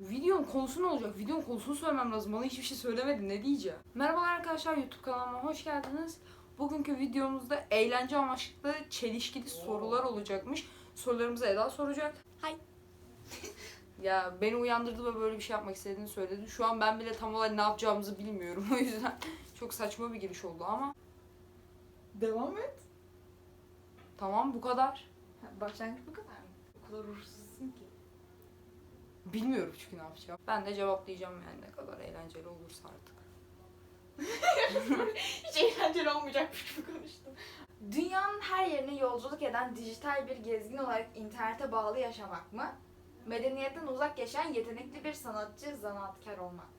Videonun konusu ne olacak? Videonun konusunu söylemem lazım. Bana hiçbir şey söylemedin. Ne diyeceğim? Merhabalar arkadaşlar YouTube kanalıma hoş geldiniz. Bugünkü videomuzda eğlence amaçlı çelişkili sorular olacakmış. Sorularımızı Eda soracak. Hay. ya beni uyandırdı ve böyle bir şey yapmak istediğini söyledi. Şu an ben bile tam olarak ne yapacağımızı bilmiyorum. O yüzden çok saçma bir giriş oldu ama Devam et. tamam bu kadar. Başlangıç bu kadar mı? O kadar ki. Bilmiyorum çünkü ne yapacağım. Ben de cevaplayacağım yani ne kadar eğlenceli olursa artık. Hiç eğlenceli olmayacakmış gibi konuştum. Dünyanın her yerine yolculuk eden dijital bir gezgin olarak internete bağlı yaşamak mı? Medeniyetten uzak yaşayan yetenekli bir sanatçı, zanaatkar olmak mı?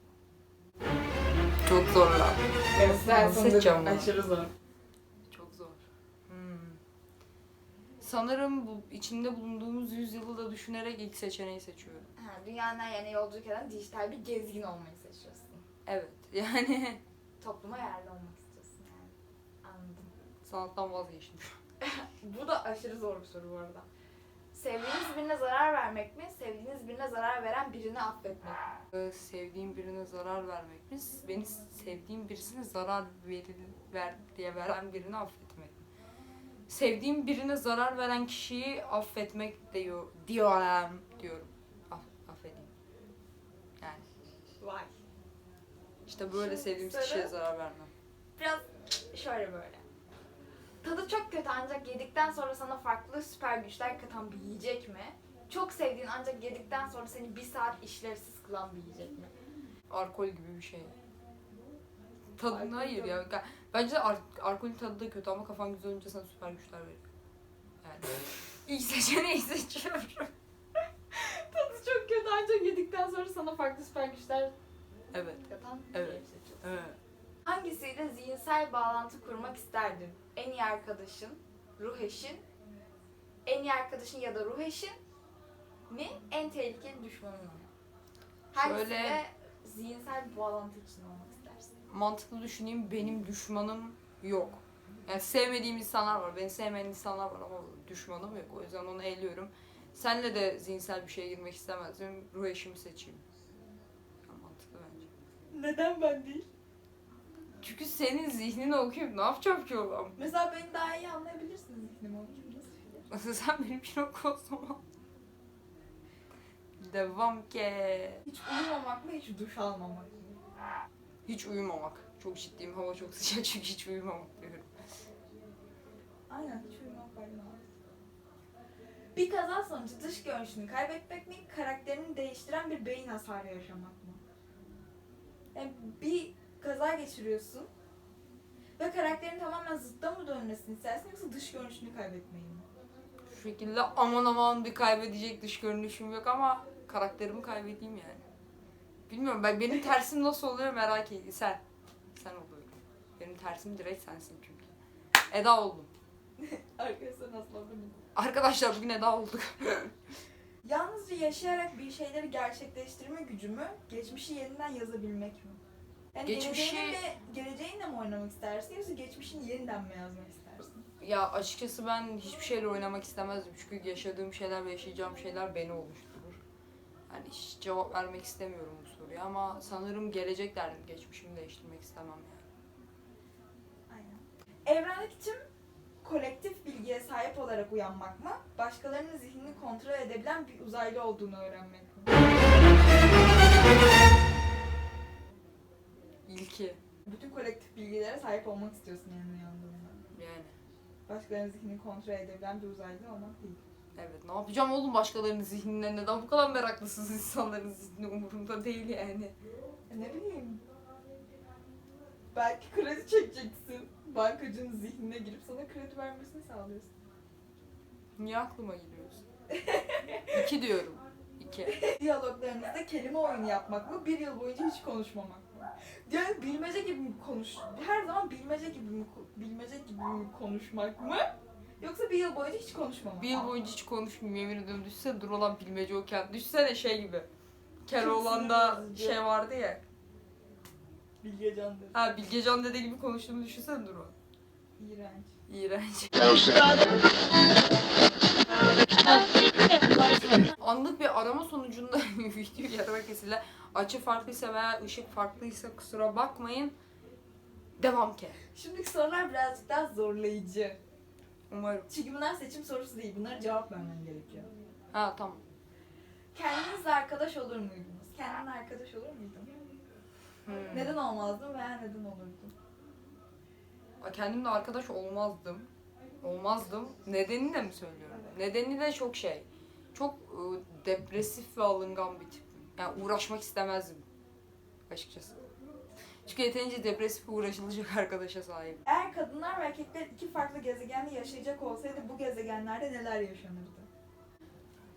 Çok zor lan. Seçeceğim bunu? Aşırı zor. Çok zor. Hmm. Sanırım bu içinde bulunduğumuz yüzyılı da düşünerek ilk seçeneği seçiyorum. Ha, dünyanın her yerine yolculuk eden dijital bir gezgin olmayı seçiyorsun. Evet. Yani Topluma yerli olmak istiyorsun yani. Anladım. sanattan vazgeçtim. Bu da aşırı zor bir soru bu arada. Sevdiğiniz birine zarar vermek mi? Sevdiğiniz birine zarar veren birini affetmek mi? Ee, Sevdiğim birine zarar vermek mi? Beni sevdiğim birisine zarar veril, ver diye veren birini affetmek mi? Sevdiğim birine zarar veren kişiyi affetmek diyor diyorum diyorum. Aff, affedeyim. Yani Vay. işte böyle Şu sevdiğim sarı- kişiye zarar vermem. Biraz şöyle böyle. Tadı çok kötü ancak yedikten sonra sana farklı süper güçler katan bir yiyecek mi? Çok sevdiğin ancak yedikten sonra seni bir saat işlevsiz kılan bir yiyecek mi? Alkol gibi bir şey. Tadını Alkol hayır ya. Ga- Bence ar- alkolün tadı da kötü ama kafan güzel olunca sana süper güçler veriyor. Yani ilk seçeneği seçiyorum. Tadı çok kötü ancak yedikten sonra sana farklı süper güçler Evet. katan Evet. bir seçiyorsun. Evet. Hangisiyle zihinsel bağlantı kurmak isterdin? En iyi arkadaşın, ruh eşin, en iyi arkadaşın ya da ruh eşin mi? En tehlikeli düşmanın mı? Hangisiyle Şöyle- zihinsel bir bağlantı için olmak? Mantıklı düşüneyim benim düşmanım yok. Yani sevmediğim insanlar var. Beni sevmeyen insanlar var ama düşmanım yok. O yüzden onu eliyorum. Senle de zihinsel bir şeye girmek istemezdim. Ruh eşimi seçeyim. Yani mantıklı bence. Neden ben değil? Çünkü senin zihnini okuyup ne yapacağım ki oğlum? Mesela beni daha iyi anlayabilirsin zihnimi okuyup nasıl? Nasıl sen benim için oku o zaman. Devam ki. Hiç uyumamak mı hiç duş almamak mı? Hiç uyumamak. Çok ciddiyim. Hava çok sıcak çünkü hiç uyumamak diyorum. Aynen hiç uyumak var. Bir kaza sonucu dış görünüşünü kaybetmek mi, karakterini değiştiren bir beyin hasarı yaşamak mı? Yani bir kaza geçiriyorsun ve karakterin tamamen zıtta mı dönmesini istersin yoksa dış görünüşünü kaybetmeyi mi? Şu şekilde aman aman bir kaybedecek dış görünüşüm yok ama karakterimi kaybedeyim yani. Bilmiyorum ben benim tersim nasıl oluyor merak ediyorum. Sen. Sen oluyor. Benim tersim direkt sensin çünkü. Eda oldum. Arkadaşlar nasıl olabilir? Arkadaşlar bugün Eda olduk. Yalnızca yaşayarak bir şeyleri gerçekleştirme gücü mü, geçmişi yeniden yazabilmek mi? Yani Geçmişi- geleceğinle, mi, geleceğinle mi oynamak istersin yoksa geçmişini yeniden mi yazmak istersin? ya açıkçası ben hiçbir şeyle oynamak istemezdim. Çünkü yaşadığım şeyler ve yaşayacağım şeyler beni oluşturur. Yani hiç cevap vermek istemiyorum bu soruya ama sanırım gelecek derdim. Geçmişimi değiştirmek istemem yani. Evrendeki tüm kolektif bilgiye sahip olarak uyanmak mı? Başkalarının zihnini kontrol edebilen bir uzaylı olduğunu öğrenmek mi? İlki Bütün kolektif bilgilere sahip olmak istiyorsun yani uyandığında. yani. Başkalarının zihnini kontrol edebilen bir uzaylı olmak değil. Evet ne yapacağım oğlum başkalarının zihnine neden bu kadar meraklısınız insanların zihni umurumda değil yani. Ya ne bileyim. Belki kredi çekeceksin. Bankacının zihnine girip sana kredi vermesini sağlıyorsun. Niye aklıma geliyorsun? İki diyorum. İki. Diyaloglarınızda kelime oyunu yapmak mı? Bir yıl boyunca hiç konuşmamak mı? Yani bilmece gibi mi konuş? Her zaman bilmece gibi mi bilmece gibi mi konuşmak mı? Yoksa bir yıl boyunca hiç konuşmamak Bir yıl boyunca hiç konuşmayayım yemin ediyorum. Düşsene dur olan bilmece okurken. Düşsene şey gibi. Keloğlan'da şey vardı ya. Bilge Can dedi. Ha Bilgecan dede gibi konuştuğunu düşünsene dur o. İğrenç. İğrenç. Anlık bir arama sonucunda video yarıda kesildi. Açı farklıysa veya ışık farklıysa kusura bakmayın. Devam ki. Şimdiki sorular birazcık daha zorlayıcı. Umarım. Çünkü bunlar seçim sorusu değil. Bunlara cevap vermen gerekiyor. Ha tamam. Kendinizle arkadaş olur muydunuz? Kendinle arkadaş olur muydun? Hmm. Neden olmazdın veya neden olurdun? Kendimle arkadaş olmazdım. Olmazdım. Nedenini de mi söylüyorum? Evet. Nedeni de çok şey. Çok ıı, depresif ve alıngan bir tip. Yani uğraşmak istemezdim. Açıkçası. Çünkü yeterince depresif uğraşılacak arkadaşa sahip. Eğer kadınlar ve erkekler iki farklı gezegende yaşayacak olsaydı bu gezegenlerde neler yaşanırdı?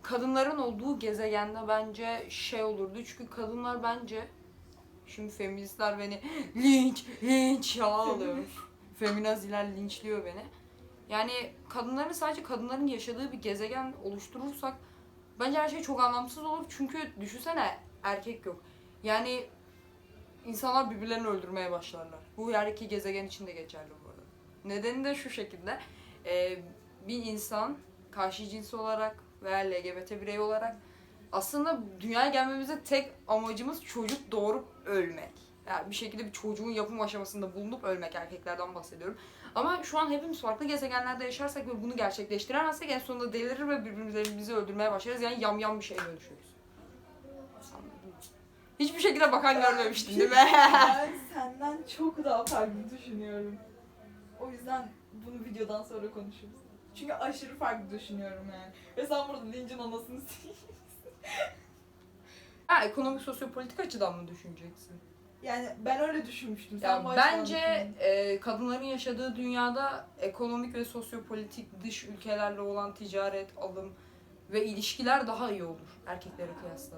Kadınların olduğu gezegende bence şey olurdu. Çünkü kadınlar bence şimdi feministler beni linç, linç ya alıyor. Feminaziler linçliyor beni. Yani kadınların sadece kadınların yaşadığı bir gezegen oluşturursak bence her şey çok anlamsız olur. Çünkü düşünsene erkek yok. Yani insanlar birbirlerini öldürmeye başlarlar. Bu her iki gezegen için de geçerli bu arada. Nedeni de şu şekilde. Ee, bir insan karşı cins olarak veya LGBT birey olarak aslında dünyaya gelmemizde tek amacımız çocuk doğurup ölmek. Yani bir şekilde bir çocuğun yapım aşamasında bulunup ölmek erkeklerden bahsediyorum. Ama şu an hepimiz farklı gezegenlerde yaşarsak ve bunu gerçekleştiremezsek en sonunda delirir ve birbirimizi öldürmeye başlarız. Yani yamyam bir şeye dönüşürüz. Hiçbir şekilde bakan görmemiştin değil mi? ben senden çok daha farklı düşünüyorum. O yüzden bunu videodan sonra konuşuruz. Çünkü aşırı farklı düşünüyorum yani. Ve sen burada lincin anasını sil- ha, ekonomik sosyopolitik açıdan mı düşüneceksin? Yani ben öyle düşünmüştüm. Sen Ya bu açıdan bence düşündün. e, kadınların yaşadığı dünyada ekonomik ve sosyopolitik dış ülkelerle olan ticaret, alım ve ilişkiler daha iyi olur erkeklere kıyasla.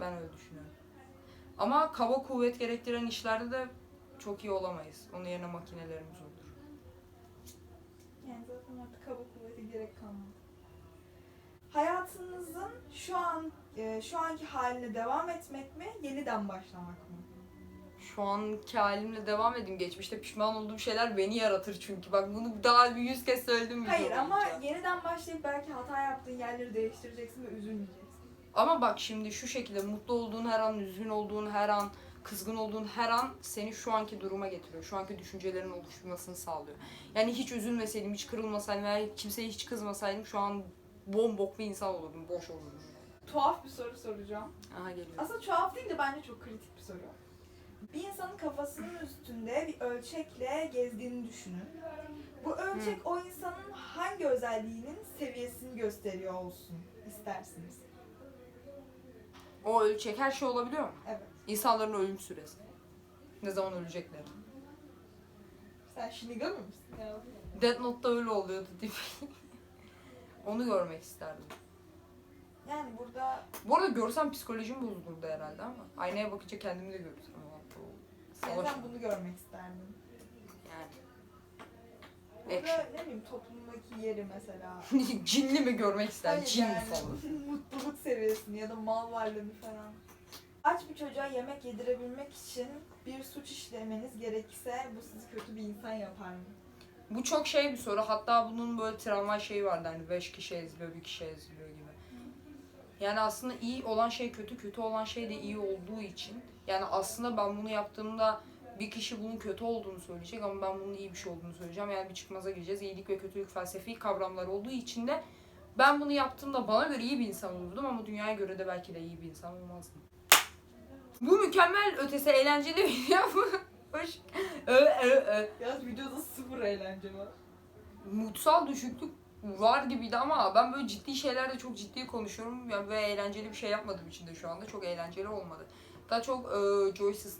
Ben öyle düşünüyorum. Ama kaba kuvvet gerektiren işlerde de çok iyi olamayız. Onun yerine makinelerimiz olur. Yani zaten artık hava kuvveti gerek kalmadı. Hayatınızın şu an e, şu anki haline devam etmek mi, yeniden başlamak mı? Şu anki halimle devam edeyim. Geçmişte pişman olduğum şeyler beni yaratır çünkü. Bak bunu daha bir yüz kez söyledim. Hayır ama yeniden başlayıp belki hata yaptığın yerleri değiştireceksin ve üzülmeyeceksin. Ama bak şimdi şu şekilde mutlu olduğun her an, üzgün olduğun her an, kızgın olduğun her an seni şu anki duruma getiriyor. Şu anki düşüncelerin oluşmasını sağlıyor. Yani hiç üzülmeseydim, hiç kırılmasaydım veya kimseye hiç kızmasaydım şu an bombok bir insan olurdum, boş olurdum. Tuhaf bir soru soracağım. Aha geliyor. Aslında tuhaf değil de bence çok kritik bir soru. Bir insanın kafasının üstünde bir ölçekle gezdiğini düşünün. Bu ölçek o insanın hangi özelliğinin seviyesini gösteriyor olsun istersiniz? O ölçek her şey olabiliyor mu? Evet. İnsanların ölüm süresi. Ne zaman ölecekler? Sen Shinigami misin? Ya. Death Note'da öyle oluyordu değil mi? Onu görmek isterdim. Yani burada Bu arada görsem psikolojim bozulurdu herhalde ama aynaya bakınca kendimi de görürsem. Savaş sen bunu görmek isterdin. yani. Burada Action. ne bileyim toplumdaki yeri mesela. Cinli mi görmek ister? Hayır Cin yani, falan? mal varlığını falan. Aç bir çocuğa yemek yedirebilmek için bir suç işlemeniz gerekirse bu sizi kötü bir insan yapar mı? Bu çok şey bir soru. Hatta bunun böyle travma şeyi vardı hani 5 kişi eziliyor, bir kişi eziliyor gibi. Yani aslında iyi olan şey kötü, kötü olan şey de iyi olduğu için. Yani aslında ben bunu yaptığımda bir kişi bunun kötü olduğunu söyleyecek ama ben bunun iyi bir şey olduğunu söyleyeceğim. Yani bir çıkmaza gireceğiz. İyilik ve kötülük felsefi kavramlar olduğu için de ben bunu yaptığımda bana göre iyi bir insan olurdum ama dünyaya göre de belki de iyi bir insan olmazdım. Bu mükemmel ötesi eğlenceli bir video mu? Hoş. Ö, ö, ö. Ya videoda sıfır eğlence var. mutsal düşüklük var gibiydi ama ben böyle ciddi şeylerde çok ciddi konuşuyorum yani ve eğlenceli bir şey yapmadığım için de şu anda çok eğlenceli olmadı. Daha çok e, joysuz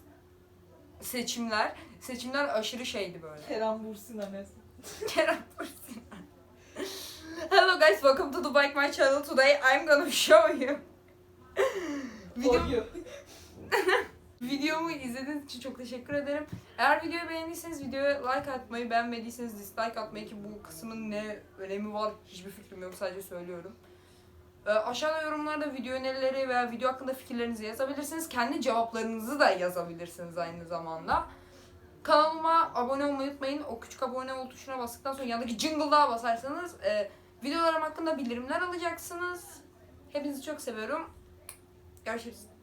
seçimler, seçimler aşırı şeydi böyle. Kerem Bursin annesi. Kerem Bürsin. Hello guys, welcome to the Bike My Channel. Today I'm gonna show you. Video, videomu izlediğiniz için çok teşekkür ederim. Eğer videoyu beğendiyseniz videoya like atmayı, beğenmediyseniz dislike atmayı ki bu kısmın ne önemi var hiçbir fikrim yok sadece söylüyorum. Ee, aşağıda yorumlarda video önerileri veya video hakkında fikirlerinizi yazabilirsiniz. Kendi cevaplarınızı da yazabilirsiniz aynı zamanda. Kanalıma abone olmayı unutmayın. O küçük abone ol tuşuna bastıktan sonra yanındaki jingle'lığa basarsanız e, Videolarım hakkında bildirimler alacaksınız. Hepinizi çok seviyorum. Görüşürüz.